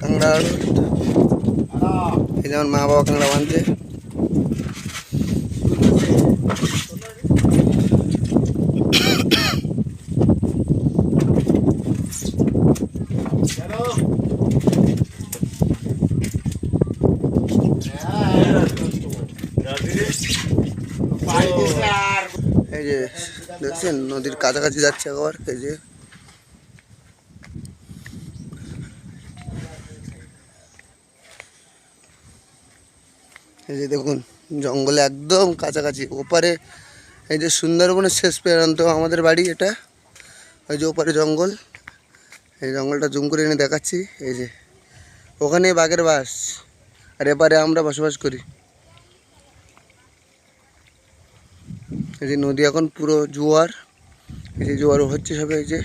কাঁকড়া এই যেমন মা বাবা কাঁকড়া বাঁধছে এই যে দেখছেন, নদীর কাছাকাছি যাচ্ছে একবার এই যে এই যে দেখুন, জঙ্গলে একদম কাছাকাছি, ওপারে এই যে সুন্দরবনের শেষ প্রান্ত আমাদের বাড়ি এটা ওই যে ওপারে জঙ্গল, এই জঙ্গলটা জুম করে এনে দেখাচ্ছি, এই যে ওখানে বাঘের বাস, আর এপারে আমরা বসবাস করি। এই যে নদী এখন পুরো জোয়ার, এই যে জোয়ার হচ্ছে সবে এই যে।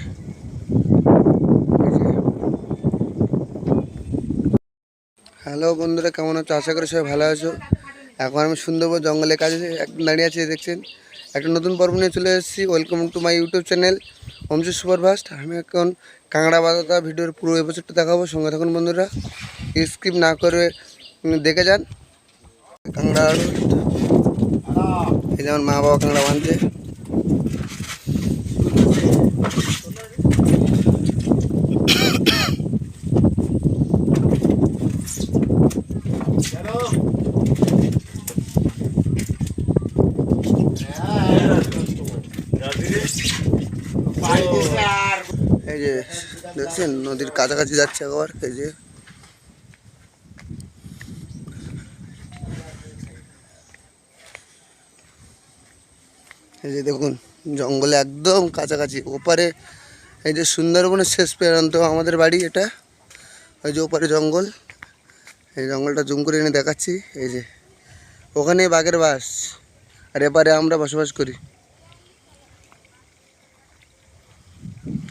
হ্যালো বন্ধুরা, কেমন আছো? আশা করি সবাই ভালো আছো। এখন আমি সুন্দরবন জঙ্গলের কাছে দাঁড়িয়ে আছি, দেখছেন? একটা নতুন পর্ব নিয়ে চলে এসেছি। Welcome to my YouTube channel অংশ সুপারফাস্ট আমি এখন কাঁকড়া বাজাতা ভিডিওর পুরো এপিসোডটা দেখাবো। সঙ্গে থাকুন বন্ধুরা স্কিপ না করে দেখে যান। কাঁকড়া, এই যেমন মা বাবা কাঁকড়া বাঁধছে এই যে দেখছেন নদীর কাছাকাছি যাচ্ছে একবার এই যে। এই যে দেখুন, জঙ্গলে একদম কাছাকাছি, ওপারে এই যে সুন্দরবনের শেষ প্রান্ত, আমাদের বাড়ি এটা। ওই যে ওপারে জঙ্গল। এই জঙ্গলটা জুম করে এনে দেখাচ্ছি, এই যে। ওখানে বাঘের বাস, আর এপারে আমরা বসবাস করি।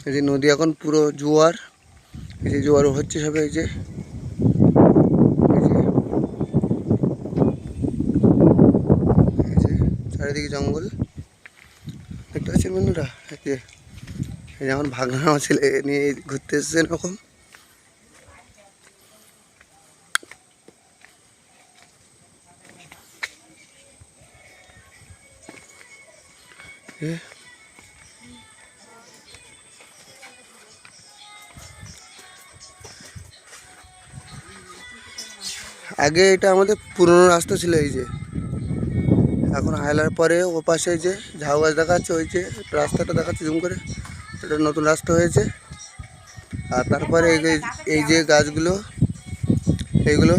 এই যে নদী এখন পুরো জোয়ার, এই যে জোয়ার হচ্ছে সবে, এই যে চারিদিকে জঙ্গল। দেখতে পাচ্ছেন বন্ধুরা? এই যে যেমন ভাগনা আমার ছেলে নিয়ে ঘুরতে এসেছে এরকম। এ আগে এটা আমাদের পুরনো রাস্তা ছিল এই যে। এখন হাইলার পরে ও পাশে যে ঝাউ গাছ দেখাচ্ছে ওই যে রাস্তাটা দেখাচ্ছে জুম করে। এটা নতুন রাস্তা হয়েছে। আর তারপরে এই যে এই যে গাছগুলো, এইগুলো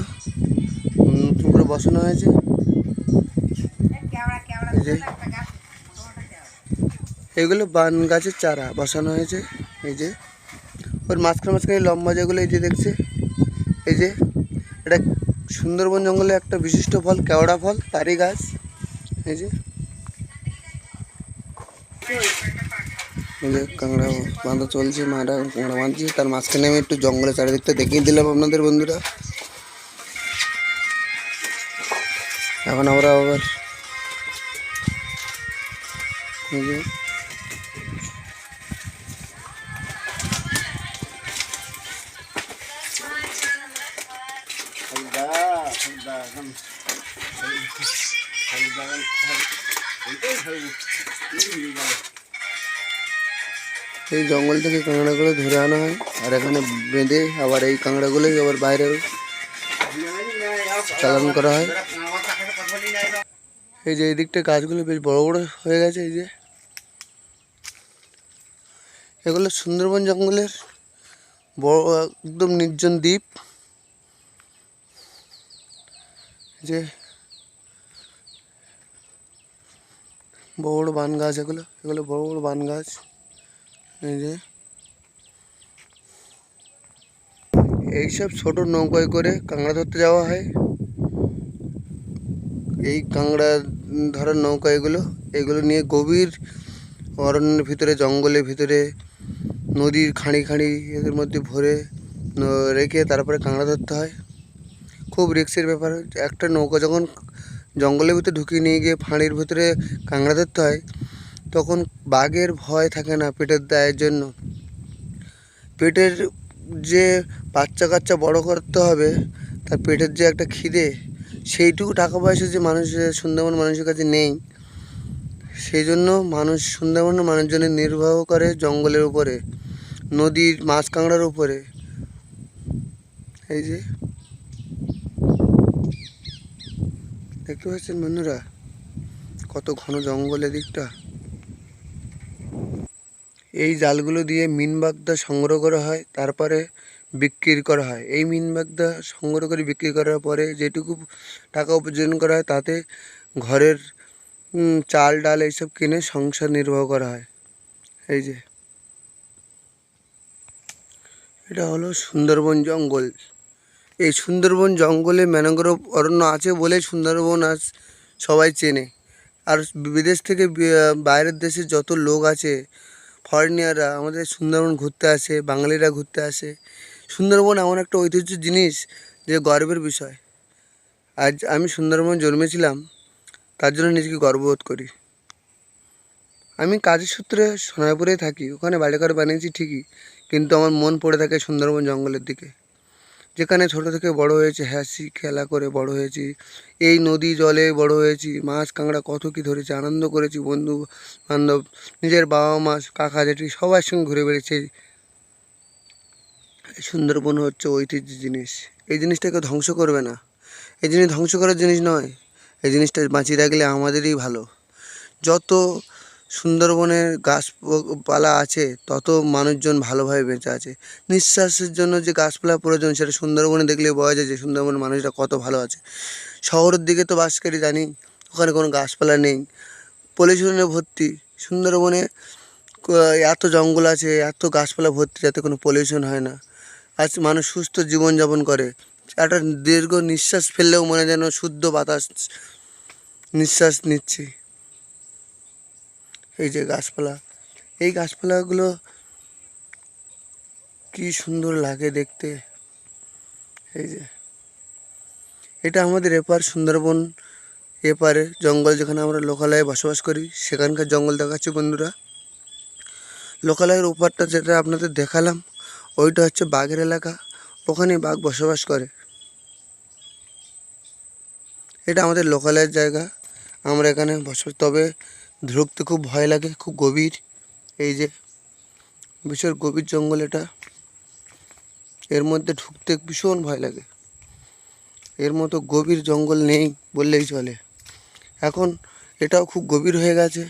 নতুন করে বসানো হয়েছে। এইগুলো বান গাছের চারা বসানো হয়েছে। এই যে, ওর মাঝখানে মাঝখানে লম্বা যেগুলো এই যে দেখছে, এই যে, এটা সুন্দরবন জঙ্গলে একটা বিশিষ্ট ফল, কেওড়া ফল, তারই গাছ। এই যে। কাঁকড়া বাঁধা চলছে, মারা কাঁকড়া বাঁধছে। তার মাঝখানে আমি একটু জঙ্গলের চারিদিকটা দেখিয়ে দিলাম আপনাদের বন্ধুরা। এখন আমরা আবার এই জঙ্গল থেকে কাঁকড়াগুলো ধরে আনা হয়, আর এখানে বেঁধে আবার এই কাঁকড়াগুলোই আবার বাইরে চালান করা হয়। এই যে এই দিকটা গাছগুলো বেশ বড় বড় হয়ে গেছে, এই যে। এগুলো সুন্দরবন জঙ্গলের বড়, একদম নির্জন দ্বীপ। যে বড় বড় বান গাছ এগুলো এগুলো বড় বড় বান গাছ। এই যে। এইসব ছোট নৌকায় করে কাঁকড়া ধরতে যাওয়া হয়। এই কাঁকড়া ধরার নৌকা এগুলো এগুলো নিয়ে গভীর অরণ্যের ভিতরে, জঙ্গলের ভিতরে, নদীর খাঁড়ি খাঁড়ি এদের মধ্যে ভরে, রেখে তারপরে কাঁকড়া ধরতে হয়। খুব রিস্কের ব্যাপার। একটা নৌকা যখন জঙ্গলের ভিতরে ঢুকিয়ে নিয়ে গিয়ে ফাঁড়ির ভিতরে কাঁকড়া ধরতে হয়, তখন বাঘের ভয় থাকে না পেটের দায়ের জন্য। পেটের যে বাচ্চা কাচ্চা বড় করতে হবে, তার পেটের যে একটা খিদে, সেইটুকু টাকা পয়সা যে মানুষের সুন্দরবন মানুষের কাছে নেই, সেই জন্য মানুষ, সুন্দরবন মানুষজনের নির্বাহ করে জঙ্গলের উপরে, নদীর মাছ কাঁকড়ার উপরে। এই যে দেখতে পাচ্ছেন বন্ধুরা? কত ঘন জঙ্গল এদিকটা এই জালগুলো দিয়ে মিন বাগদা সংগ্রহ করা হয়, তারপরে বিক্রি করা হয়। এই মিন বাগদা সংগ্রহ করে বিক্রি করার পরে যেটুকু টাকা উপার্জন করা হয়, তাতে ঘরের চাল, ডাল এইসব কিনে সংসার নির্বাহ করা হয়। এই যে। এটা হলো সুন্দরবন জঙ্গল। এই সুন্দরবন জঙ্গলে ম্যানগ্রোভ অরণ্য আছে বলে সুন্দরবন আজ সবাই চেনে। আর বিদেশ থেকে বাইরের দেশে যত লোক আছে ফরেনিয়াররা আমাদের সুন্দরবন ঘুরতে আসে, বাঙালিরা ঘুরতে আসে। সুন্দরবন এমন একটা ঐতিহ্য জিনিস যে গর্বের বিষয়। আজ আমি সুন্দরবন জন্মেছিলাম, তার জন্য নিজেকে গর্ববোধ করি। আমি কাজের সূত্রে সোনারপুরে থাকি, ওখানে বাড়ি ঘর বানিয়েছি ঠিকই, কিন্তু আমার মন পড়ে থাকে সুন্দরবন জঙ্গলের দিকে। যেখানে ছোট থেকে বড় হয়েছে, হাসি খেলা করে বড় হয়েছি, এই নদী জলে বড় হয়েছি, মাছ কাঁকড়া কত কি ধরেছি, আনন্দ করেছি, বন্ধু বান্ধব, নিজের বাবা মা, কাকা জেঠি সবার সঙ্গে ঘুরে বেড়েছি। সুন্দরবন হচ্ছে ঐতিহ্য জিনিস। এই জিনিসটাকে ধ্বংস করবে না। এই জিনিস ধ্বংস করার জিনিস নয়। এই জিনিসটা বাঁচিয়ে রাখলে আমাদেরই ভালো। যত সুন্দরবনের গাছপালা আছে, তত মানুষজন ভালোভাবে বেঁচে আছে। নিঃশ্বাসের জন্য যে গাছপালা প্রয়োজন, সেটা সুন্দরবনে দেখলে বোঝা যায় যে সুন্দরবনের মানুষরা কত ভালো আছে। শহরের দিকে তো বাস করি জানি, ওখানে কোনো গাছপালা নেই। পলিউশনে ভর্তি, সুন্দরবনে এত জঙ্গল আছে, এত গাছপালা ভর্তি, যাতে কোনো পলিউশন হয় না। আজ মানুষ সুস্থ জীবনযাপন করে। একটা দীর্ঘ নিঃশ্বাস ফেললেও মনে যেন শুদ্ধ বাতাস নিঃশ্বাস নিচ্ছি। এই যে গাছপালা। এই গাছপালাগুলো কি সুন্দর লাগে দেখতে। এই যে। এটা আমাদের এপার সুন্দরবন, এপারে জঙ্গল যেখানে আমরা লোকালয়ে বসবাস করি, সেখানকার জঙ্গল দেখাচ্ছি বন্ধুরা। লোকালয়ের ওপারটা যেটা আপনাদের দেখালাম, ওইটা হচ্ছে বাঘের এলাকা। ওখানে বাঘ বসবাস করে। এটা আমাদের লোকালয়ের জায়গা। আমরা এখানে বসবাস তবে ঢুকতে খুব ভয় লাগে, খুব গভীর। এই যে ভীষণ গভীর জঙ্গল এটা। এর মধ্যে ঢুকতে ভীষণ ভয় লাগে। এর মতো গভীর জঙ্গল নেই বললেই চলে। এখন এটাও খুব গভীর হয়ে গেছে।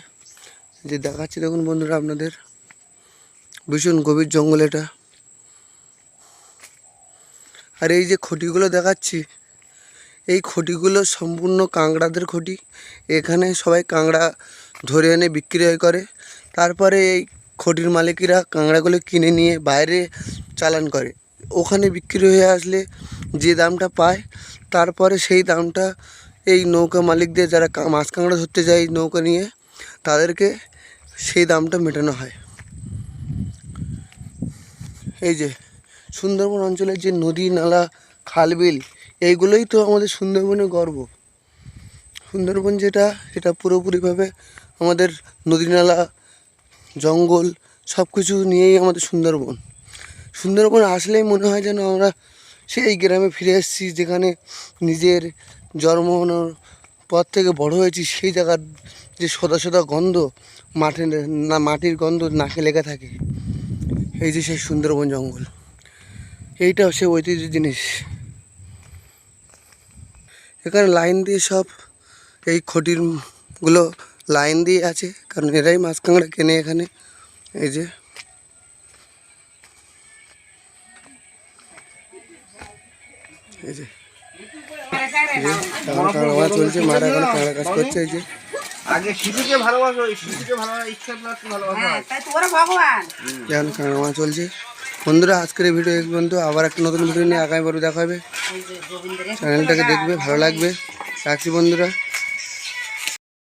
যে দেখাচ্ছি দেখুন বন্ধুরা আপনাদের। ভীষণ গভীর জঙ্গল এটা। আর এই যে খুঁটিগুলো দেখাচ্ছি এই খুঁটিগুলো সম্পূর্ণ কাঁকড়াদের খুঁটি। এখানে সবাই কাঁকড়া ধরে এনে বিক্রি করে। তারপরে এই খুঁটির মালিকেরা কাঁকড়াগুলো কিনে নিয়ে বাইরে চালান করে। ওখানে বিক্রি হয়ে আসলে যে দামটা পায়, তারপরে সেই দামটা এই নৌকা মালিকদের যারা মাছ কাঁকড়া ধরতে যায় নৌকা নিয়ে, তাদেরকে সেই দামটা মেটানো হয়। এই যে সুন্দরবন অঞ্চলের যে নদী, নালা খাল বিল এইগুলোই তো আমাদের সুন্দরবনের গর্ব। সুন্দরবন যেটা, সেটা পুরোপুরিভাবে আমাদের নদী নালা, জঙ্গল সব কিছু নিয়েই আমাদের সুন্দরবন। সুন্দরবন আসলেই মনে হয় যেন আমরা সেই গ্রামে ফিরে এসেছি, যেখানে নিজের জন্মানোর পর থেকে বড় হয়েছি, সেই জায়গার যে সদা সদা গন্ধ মাটির না, মাটির গন্ধ নাকে লেগে থাকে। এই যে সেই সুন্দরবন জঙ্গল। এইটা সে ঐতিহ্য জিনিস। এখানে লাইন দিয়ে সব এই খটিরগুলো লাইন দিয়ে আছে কারণ এরাই মাছ কাঁকড়া কেনে এখানে। এই যে। এই যে। এই কাঁকড়া মাছ চলছে মারা এখন কাঁকড়া কাজ করছে এই যে। আগে শিশুকে ভালোবাসো শিশুকে ভালোবাসা ইচ্ছা ভালোবাসা। হ্যাঁ তাই তোরা ভগবান। এখন কাঁকড়া মাছ চলছে। বন্ধুরা আজকের এই ভিডিও এই বন্ধু আবার একটা নতুন ভিডিও নিয়ে আগামী পর্ব দেখা হবে। চ্যানেলটাকে দেখবে ভালো লাগবে। রাখছি বন্ধুরা।